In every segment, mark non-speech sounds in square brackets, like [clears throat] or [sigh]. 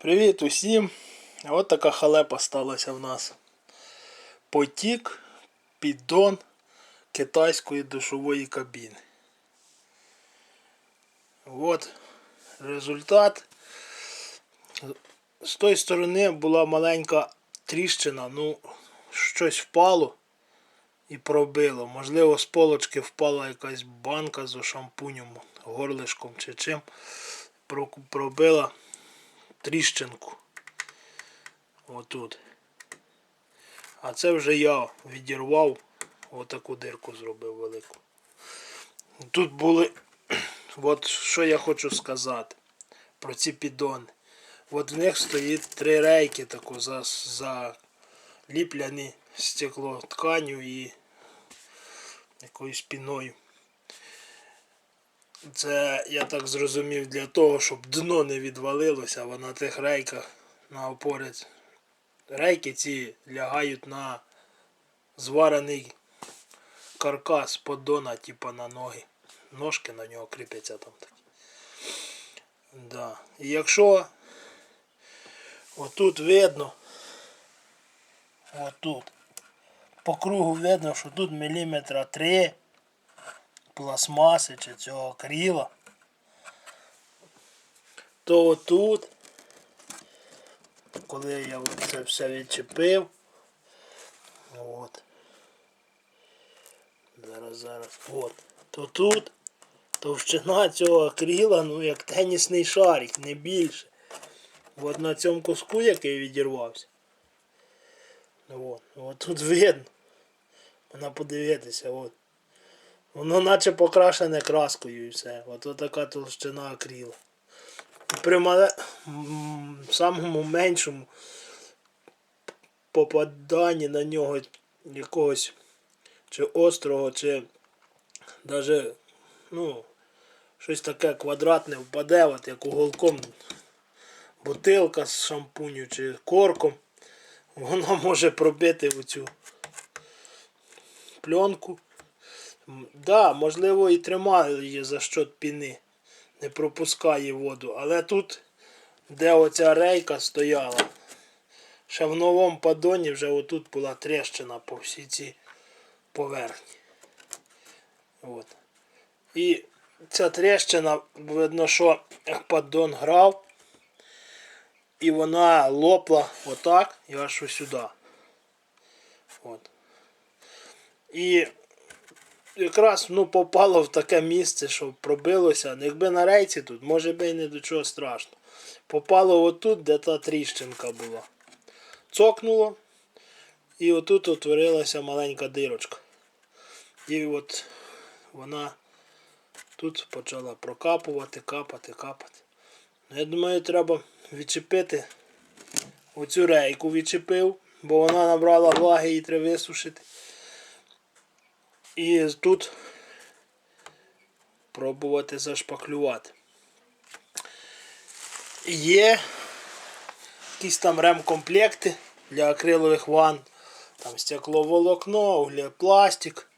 Привіт усім! От така халепа сталася в нас. Потік піддон китайської душової кабіни. От результат. З тої сторони була маленька тріщина, ну, щось впало і пробило. Можливо, з полочки впала якась банка з шампунем, горлишком чи чим. Пробила тріщинку. Отут. А це вже я відірвав, отаку дирку зробив велику. Тут були. [clears throat] От що я хочу сказати про ці піддони. От в них стоїть три рейки тако за, заліпляні стекло тканю і якоюсь піною. Це я так зрозумів для того, щоб дно не відвалилося, бо на тих рейках на опорі рейки ці лягають на зварений каркас поддона, типа на ноги. Ножки на нього кріпляться там такі. Да. І якщо отут видно, отут, по кругу видно, що тут міліметра 3 пластмаси чи цього кріла, то отут, коли я це все відчепив, от, зараз, зараз, от, то тут товщина цього акріла, ну як тенісний шарик, не більше. От на цьому куску, який відірвався. От, от тут видно. Вона подивитися, от. Воно наче покрашене краскою і все. От така толщина акріла. При мале... самому меншому попаданні на нього якогось чи острого, чи навіть ну, щось таке квадратне впаде, от як уголком бутилка з шампуню чи корком, воно може пробити оцю пленку. Да, можливо, і тримає її за щот піни, не пропускає воду. Але тут, де оця рейка стояла, ще в новому падоні вже отут була тріщина по всій цій поверхні. От. І ця тріщина, видно, що паддон грав, і вона лопла отак і аж ось сюди. От. І якраз ну, попало в таке місце, що пробилося. Ну, Якби на рейці тут, може би і не до чого страшно. Попало отут, де та тріщинка була. Цокнуло, і отут утворилася маленька дирочка. І от вона тут почала прокапувати, капати, капати. Ну, Я думаю, треба відчепити оцю рейку відчепив, бо вона набрала влаги і треба висушити. І тут пробувати зашпаклювати. Є якісь там ремкомплекти для акрилових ванн. Там стекловолокно, углепластик.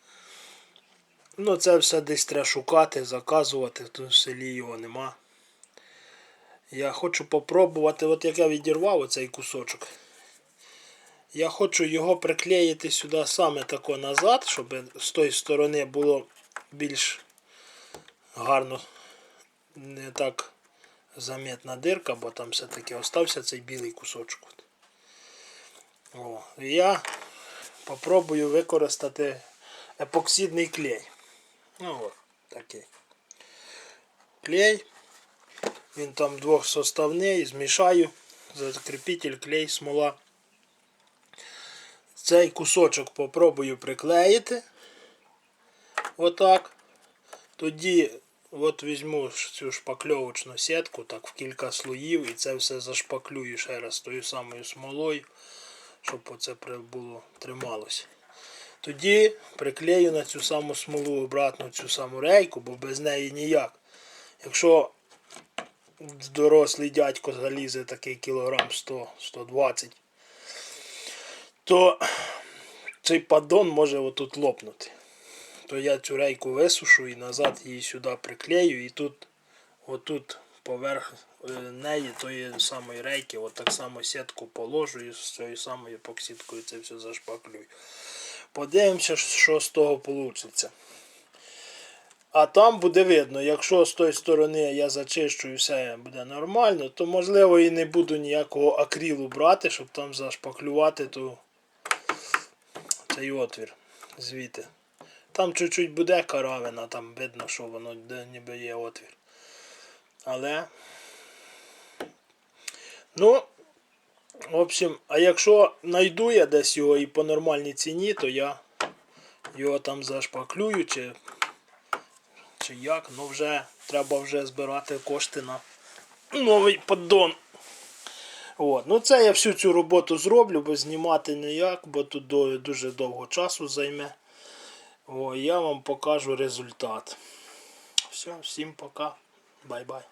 Ну, це все десь треба шукати, заказувати, тут в селі його нема. Я хочу попробувати, от як я відірвав оцей кусочок. Я хочу його приклеїти сюди саме тако назад, щоб з тої сторони було більш гарно, не так заметна дирка, бо там все-таки остався цей білий кусочок. О, я попробую використати епоксидний клей. Ну от, такий. Клей. Він там двохсоставний, змішаю. Закріпитель, клей, смола. Цей кусочок попробую приклеїти. Отак. Тоді от візьму цю шпакльовочну сітку, так в кілька слоїв, і це все зашпаклюю ще раз тою самою смолою, щоб оце було трималося. Тоді приклею на цю саму смолу обратно цю саму рейку, бо без неї ніяк. Якщо дорослий дядько залізе такий кілограм 100-120, то цей паддон може отут лопнути. То я цю рейку висушу і назад її сюди приклею і тут отут поверх е, неї тої самої рейки, от так само сітку положу і з цією самою епоксидкою це все зашпаклюю. Подивимося, що з того вийде. А там буде видно, якщо з тої сторони я зачищу і все буде нормально, то можливо і не буду ніякого акрилу брати, щоб там зашпаклювати ту, цей отвір звідти. Там чуть-чуть буде каравина, там видно, що воно де ніби є отвір. Але. Ну, в общем, а якщо знайду я десь його і по нормальній ціні, то я його там зашпаклюю чи, чи як. Ну вже треба вже збирати кошти на новий поддон. От. Ну це я всю цю роботу зроблю, бо знімати ніяк, бо тут дуже довго часу займе. О, я вам покажу результат. Все, всім пока. Бай-бай.